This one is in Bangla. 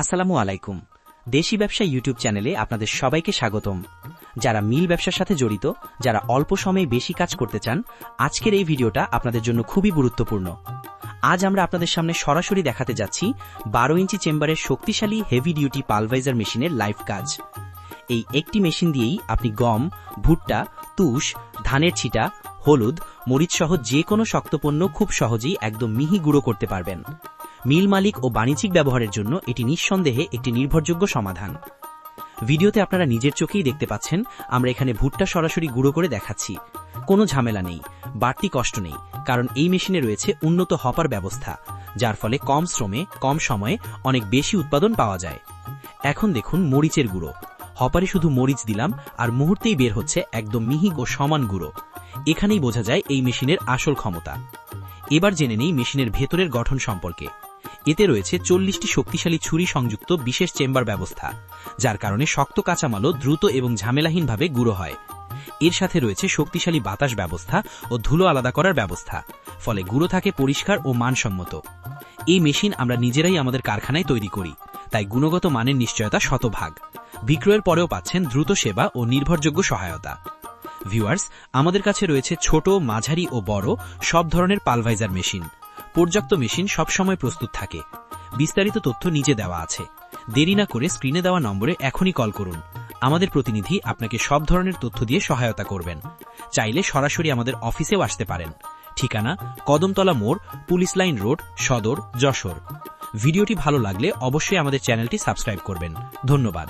আসসালামু আলাইকুম। দেশি ব্যবসা ইউটিউব চ্যানেলে আপনাদের সবাইকে স্বাগতম। যারা মিল ব্যবসার সাথে জড়িত, যারা অল্প সময়ে বেশি কাজ করতে চান, আজকের এই ভিডিওটা আপনাদের জন্য খুবই গুরুত্বপূর্ণ। আজ আমরা আপনাদের সামনে সরাসরি দেখাতে যাচ্ছি বারো ইঞ্চি চেম্বারের শক্তিশালী হেভি ডিউটি পালভাইজার মেশিনের লাইভ কাজ। এই একটি মেশিন দিয়েই আপনি গম, ভুট্টা, তুষ, ধানের ছিটা, হলুদ মরিচ সহ যে কোনো শক্তপণ্য খুব সহজেই একদম মিহি গুঁড়ো করতে পারবেন। মিল মালিক ও বাণিজ্যিক ব্যবহারের জন্য এটি নিঃসন্দেহে একটি নির্ভরযোগ্য সমাধান। ভিডিওতে আপনারা নিজের চোখেই দেখতে পাচ্ছেন, আমরা এখানে ভুট্টা সরাসরি গুঁড়ো করে দেখাচ্ছি। কোনো ঝামেলা নেই, বাড়তি কষ্ট নেই, কারণ এই মেশিনে রয়েছে উন্নত হপার ব্যবস্থা, যার ফলে কম শ্রমে, কম সময়ে অনেক বেশি উৎপাদন পাওয়া যায়। এখন দেখুন মরিচের গুঁড়ো। হপারে শুধু মরিচ দিলাম, আর মুহূর্তেই বের হচ্ছে একদম মিহি ও সমান গুঁড়ো। এখানেই বোঝা যায় এই মেশিনের আসল ক্ষমতা। এবার জেনে নেই মেশিনের ভেতরের গঠন সম্পর্কে। এতে রয়েছে চল্লিশটি শক্তিশালী ছুরি সংযুক্ত বিশেষ চেম্বার ব্যবস্থা, যার কারণে শক্ত কাঁচামালও দ্রুত এবং ঝামেলাহীনভাবে গুঁড়ো হয়। এর সাথে রয়েছে শক্তিশালী বাতাস ব্যবস্থা ও ধুলো আলাদা করার ব্যবস্থা, ফলে গুঁড়ো থাকে পরিষ্কার ও মানসম্মত। এই মেশিন আমরা নিজেরাই আমাদের কারখানায় তৈরি করি, তাই গুণগত মানের নিশ্চয়তা শতভাগ। বিক্রয়ের পরেও পাচ্ছেন দ্রুত সেবা ও নির্ভরযোগ্য সহায়তা। ভিউয়ার্স আমাদের কাছে রয়েছে ছোট, মাঝারি ও বড় সব ধরনের পালভাইজার মেশিন। পর্যাপ্ত মেশিন সবসময় প্রস্তুত থাকে। বিস্তারিত তথ্য নিজে দেওয়া আছে। দেরি না করে স্ক্রিনে দেওয়া নম্বরে এখনই কল করুন। আমাদের প্রতিনিধি আপনাকে সব ধরনের তথ্য দিয়ে সহায়তা করবেন। চাইলে সরাসরি আমাদের অফিসেও আসতে পারেন। ঠিকানা, কদমতলা মোড়, পুলিশ লাইন রোড, সদর, যশোর। ভিডিওটি ভালো লাগলে অবশ্যই আমাদের চ্যানেলটি সাবস্ক্রাইব করবেন। ধন্যবাদ।